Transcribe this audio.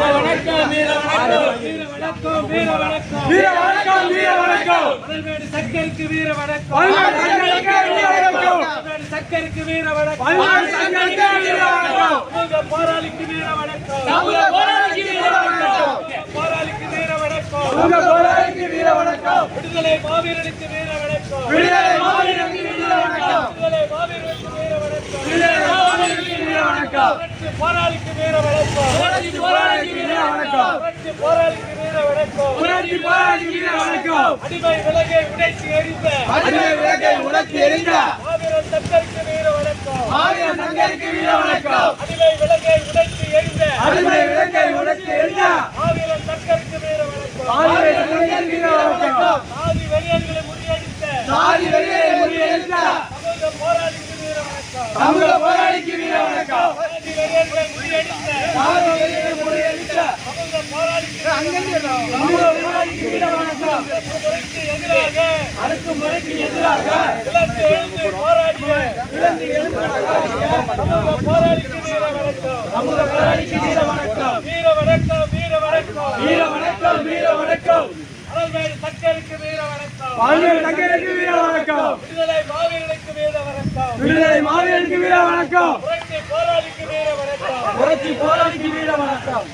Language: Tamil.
வீர வணக்கம் வீர வணக்கம் வீர வணக்கம் வீர வணக்கம் வீர வணக்கம் வீர வணக்கம் சக்கருக்கு வீர வணக்கம் சக்கருக்கு வீர சமூக போராளிக்கு வீர வணக்கம் சமூக போராளிக்கு வீர வணக்கம் போராளிக்கு வீர வணக்கம் சமூக போராளிக்கு வீர வணக்கம் விடுதலை மாவீரனுக்கு வீர வணக்கம் விடுதலை மாவீரனுக்கு வீர வணக்கம் விடுதலை மாவீரனுக்கு வீர வணக்கம் விடுதலை மாவீரனுக்கு வீர வணக்கம் போராளிக்கு வீர வணக்கம் போராளிக்கு வீர வணக்கம் புரட்சி போராளிக்கு வீர வணக்கம் புரட்சி போராளிக்கு வீர வணக்கம் அடிமை விலகை உடைத்து எரிந்த அடிமை விளக்கை உடைத்து எரிந்த மாவீரன் சக்கருக்கு வீர வணக்கம் மாவீர சங்கருக்கு வீர வணக்கம் அடிமை விலகை உடைத்து எரிந்த அடிமை விளக்கை உடைத்து எரிந்த மாவீரன் சக்கருக்கு வீர வணக்கம் மாவீர சங்கருக்கு வீர வணக்கம் ஆதி வெறியர்களை முறியடித்த சாதி வெளியை முறியடித்த சமூக போராளிக்கு வீர வணக்கம் சமூக போராளிக்கு அடக்குமுறைக்கு எதிராக விடுதலை மாவீரனுக்கு வீர வணக்கம். விடுதலை மாவீரனுக்கு வீர வணக்கம். புரட்சி போராளிக்கு வீர வணக்கம்.